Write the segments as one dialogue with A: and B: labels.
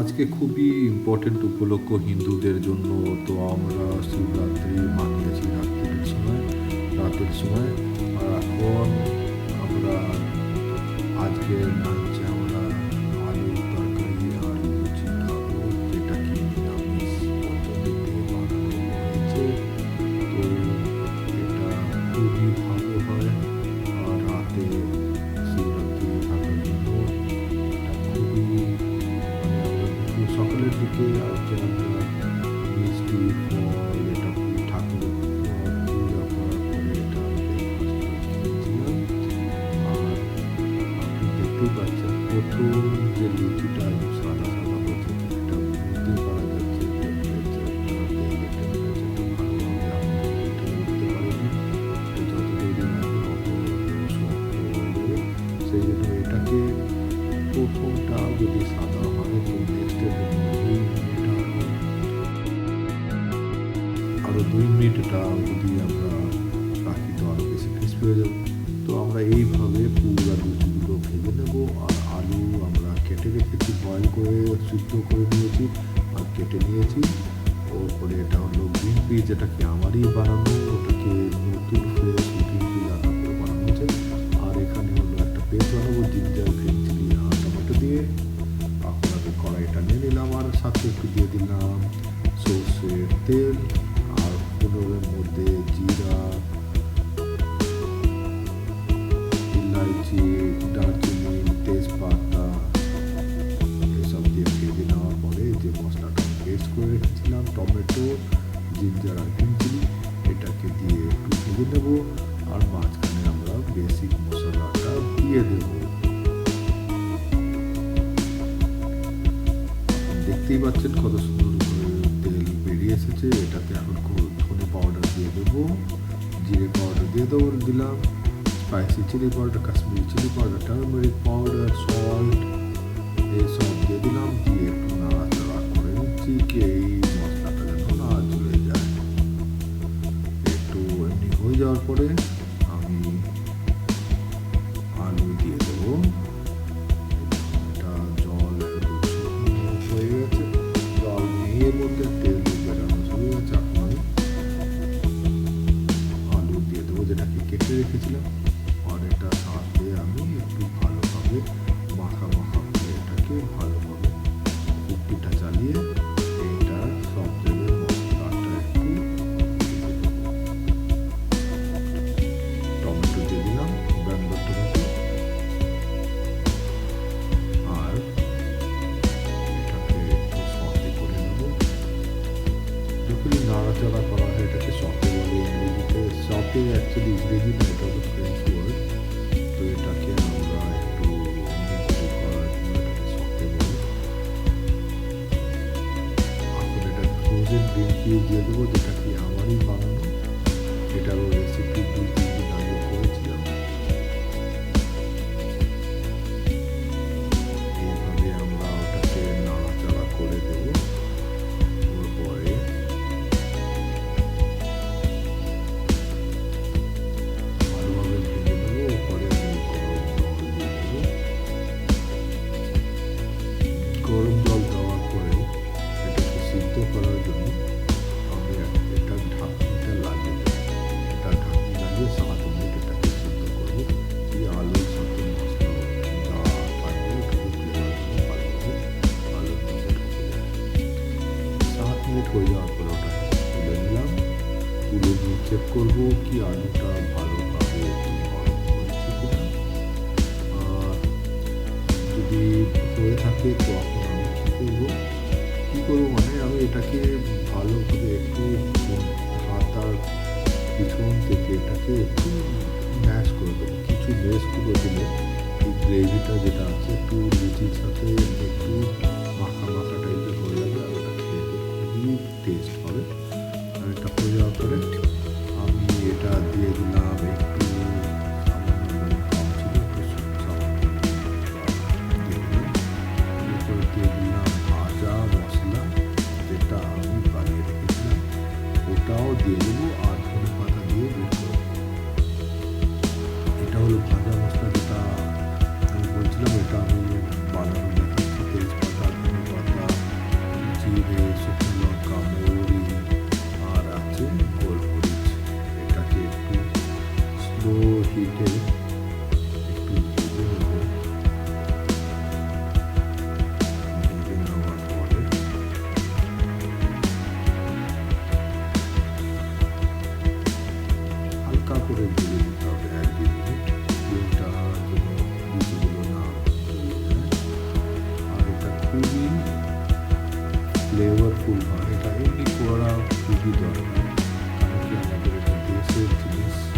A: আজকে খুবই ইম্পর্টেন্ট উপলক্ষ হিন্দুদের জন্য তো আমরা শিবরাত্রি মানিয়েছি রাত্রির সময়, রাতের সময়। আর এখন আমরা আজকে এইভাবে পুরা লুচিগুলো ভেজে নেব, আর আলু আমরা কেটে রেখেছি বয়েল করে সিদ্ধ করে নিয়েছি আর কেটে নিয়েছি। ওপরে এটা হলো গ্রিন পিস যেটা কি আমারই বানানো, ওটাকে নতুন ফ্রেশ গ্রিন আনা করে বানানো হয়েছে আর এখানে হলো একটা পেস্ট বানাবো জিঞ্জার গ্রিন চিলি আর টমেটো দিয়ে। আমি কড়াইটা নিয়ে নিলাম, আর সাথে একটু দিয়ে দিলাম সর্ষের তেল, আর পনেরোর মধ্যে জিরা করে রেখেছিলাম, টমেটো, জিঞ্জার আর গ্রিন চিলি এটাকে দিয়ে একটু ভেজে নেব আর মাঝখানে আমরা বেসিক মশলাটা দিয়ে দেবো। দেখতেই পাচ্ছেন কত সুন্দর তেল বেরিয়ে এসেছে। এটাতে এখন ধনে পাউডার দিয়ে দেবো। জিরে পাউডার দিয়ে দেবো দিলাম। Spicy chilli powder Kashmiri chilli powder turmeric powder salt এসব দিয়ে দিলাম। দিয়ে নিচ্ছি কি এই মশলাটা যেন না চলে যায় একটু এমনি হয়ে যাওয়ার পরে সতে অ্যাকচুয়ালি ইংরেজি এটা হলো ফ্রেঞ্চ ওয়ার্ড তো এটাকে আমরা একটু এটা ফ্রোজেন ড্রিঙ্ক দিয়ে দিয়ে দেবো, যেটা কি আমারই বানানো করব কি আলুটা ভালোভাবে একটু হয়েছে আর যদি হয়ে থাকে, তো এখন আমি কী করব? কী করব মানে আমি এটাকে ভালোভাবে একটু হাতার পিছন থেকে এটাকে একটু ম্যাশ করে দেবো। কিছু মেশ করে দিলে গ্রেভিটা যেটা আছে, একটু লুচির সাথে, একটু হিটে একটু ভেজে নেব ভেজে হয়। এটা এমনি করা খুবই দরকার। কারণ কি? আমাদের দেশের জিনিস।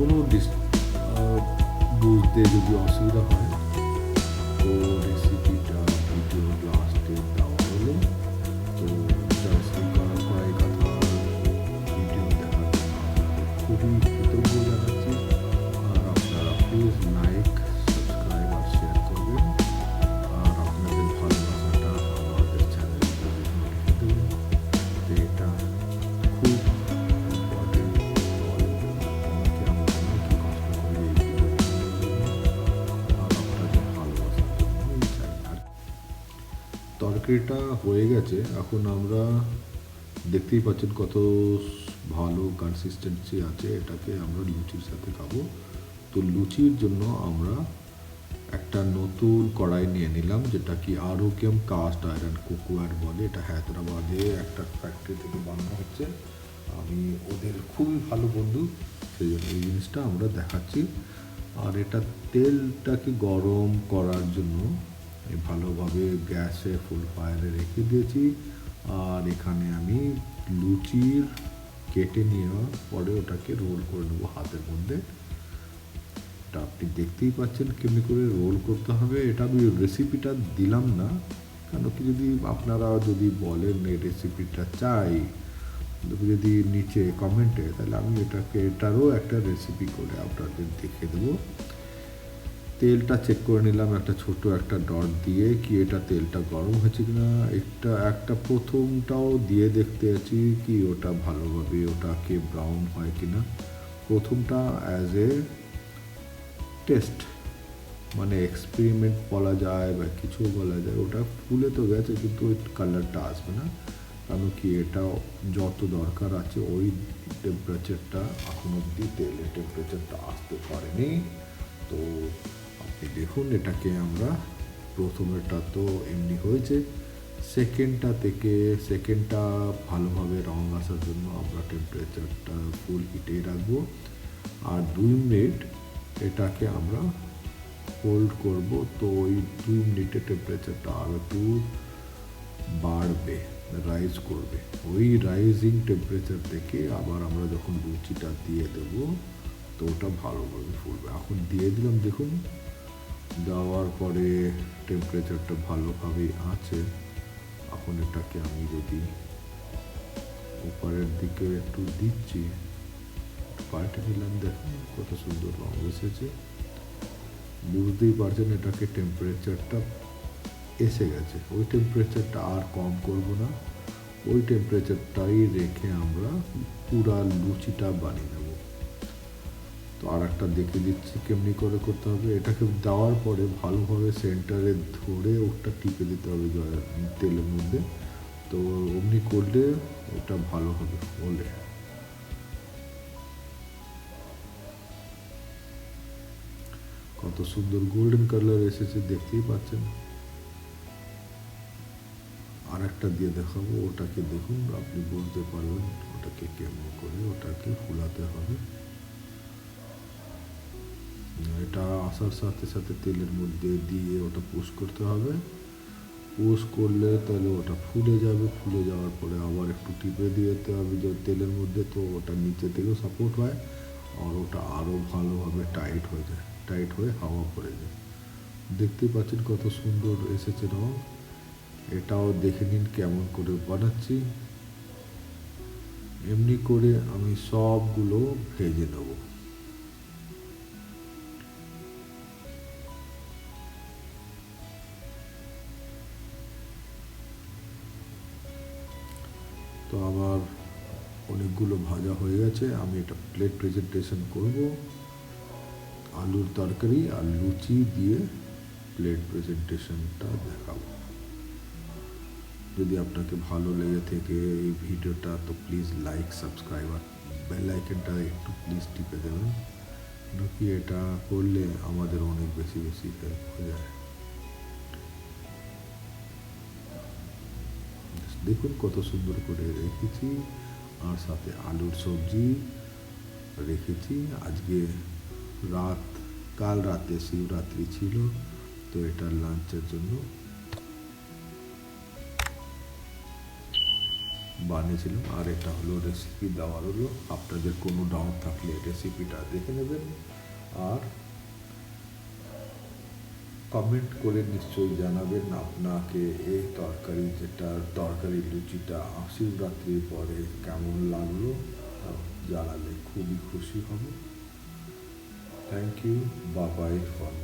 A: কোনো বুঝতে যদি অসুবিধা হয় তো তরকারিটা হয়ে গেছে, এখন আমরা দেখতেই পাচ্ছেন কত ভালো কনসিস্টেন্সি আছে, এটাকে আমরা লুচির সাথে খাব। তো লুচির জন্য আমরা একটা নতুন কড়াই নিয়ে নিলাম, যেটা কি আরোগ্যম কাস্ট আয়রন কুকওয়ার বলে, এটা হায়দ্রাবাদে একটা ফ্যাক্টরি থেকে বানানো হচ্ছে। আমি ওদের খুবই ভালো বন্ধু, সেই জন্য এই জিনিসটা আমরা দেখাচ্ছি। আর এটা তেলটাকে গরম করার জন্য ভালোভাবে গ্যাসে ফুল ফায়ারে রেখে দিয়েছি। আর এখানে আমি লুচির কেটে নেওয়ার পরে ওটাকে রোল করে নেব হাতের মধ্যে। এটা আপনি দেখতেই পাচ্ছেন কেমনি করে রোল করতে হবে। এটা আমি রেসিপিটা দিলাম না, কেন কি যদি আপনারা যদি বলেন এই রেসিপিটা চাই যদি নিচে কমেন্টে তাহলে আমি এটাকে, এটারও একটা রেসিপি করে আপনাদের দেখে দেবো। তেলটা চেক করে নিলাম, একটা ছোট একটা ডট দিয়ে কি এটা তেলটা গরম হয়েছে কি না একটা একটা প্রথমটাও দিয়ে দেখতে আছি কি ওটা ভালোভাবে ওটাকে ব্রাউন হয় কি না প্রথমটা অ্যাজ এ টেস্ট মানে এক্সপেরিমেন্ট বলা যায় বা কিছু বলা যায়। ওটা ফুলে তো গেছে, কিন্তু ওই কালারটা আসবে না। কারণ কি এটা যত দরকার আছে ওই টেম্পারেচারটা এখন অবধি তেলের টেম্পারেচারটা আসতে পারেনি। তো দেখুন, এটাকে আমরা প্রথমেরটা তো এমনি হয়েছে। সেকেন্ডটা থেকে সেকেন্ডটা ভালোভাবে রং আসার জন্য আমরা টেম্পারেচারটা ফুল হিটেই রাখব। আর দুই মিনিট এটাকে আমরা হোল্ড করব, তো ওই দুই মিনিটে টেম্পারেচারটা আরও একটু বাড়বে রাইজ করবে। ওই রাইজিং টেম্পারেচার থেকে আবার আমরা যখন লুচিটা দিয়ে দেবো, তো ওটা ভালোভাবে ফুলবে। এখন দিয়ে দিলাম, দেখুন। দেওয়ার পরে টেম্পারেচারটা ভালোভাবেই আছে। এখন এটাকে আমি যদি উপরের দিকে একটু দিচ্ছি পাল্টে নিলাম, দেখুন কত সুন্দর রং এসেছে। বুঝতেই পারছেন এটাকে টেম্পারেচারটা এসে গেছে। ওই টেম্পারেচারটা আর কম করব না। ওই টেম্পারেচারটাই রেখে আমরা পুরা লুচিটা বানিয়ে তো আর একটা দেখে দিচ্ছি কেমনি করে করতে হবে। এটাকে দেওয়ার পরে ভালোভাবে সেন্টারে ধরে ওটা টিপে দিতে হবে তেলের মধ্যে। তো অমনি করলে ওটা ভালো হবে বলে। কত সুন্দর গোল্ডেন কালার এসেছে, দেখতেই পাচ্ছেন। আর একটা দিয়ে দেখাবো, ওটাকে দেখুন, আপনি বলতে পারবেন ওটাকে কেমন করে ওটাকে ফুলাতে হবে। এটা আসার সাথে সাথে তেলের মধ্যে দিয়ে ওটা পুশ করতে হবে। পুশ করলে তাহলে ওটা ফুলে যাবে, ফুলে যাওয়ার পরে আবার একটু টিপে দিয়ে দিতে হবে, যে তেলের মধ্যে তো ওটা নিচে থেকেও সাপোর্ট হয় আর ওটা আরও ভালোভাবে টাইট হয়ে যায় টাইট হয়ে হাওয়া পড়ে যায়। দেখতেই পাচ্ছেন কত সুন্দর এসেছে রং। এটাও দেখে নিন কেমন করে বানাচ্ছি। এমনি করে আমি সবগুলো ভেজে নেব। অনেকগুলো ভাজা হয়ে গেছে। আমি এটা প্লেট প্রেজেন্টেশন করব। আলুর তরকারি আর লুচি দিয়ে প্লেট প্রেজেন্টেশনটা দেখাবো। যদি আপনাকে ভালো লেগে থেকে এই ভিডিওটা, তো প্লিজ লাইক সাবস্ক্রাইব আর বেল আইকনটা একটু প্লিজ টিপে দেবেন। নাকি এটা করলে আমাদের অনেক বেশি বেশি হেল্প হয়ে যায়। দেখুন কত সুন্দর করে রেখেছি। আর সাথে আলুর সবজি রেখেছি। আজকে রাত, কাল রাতে শিবরাত্রি ছিল, তো এটা লাঞ্চের জন্য বানিয়েছিলাম। আর এটা হলো রেসিপি দেওয়ার হলো। আপনাদের কোনো ডাউট থাকলে রেসিপিটা দেখে নেবেন। আর কমেন্ট করে নিশ্চয়ই জানাবেন আপনাকে এই তরকারি, যেটা তরকারি লুচিটা শিবরাত্রির পরে কেমন লাগল জানালে খুবই খুশি হব। থ্যাংক ইউ বাবাই ফর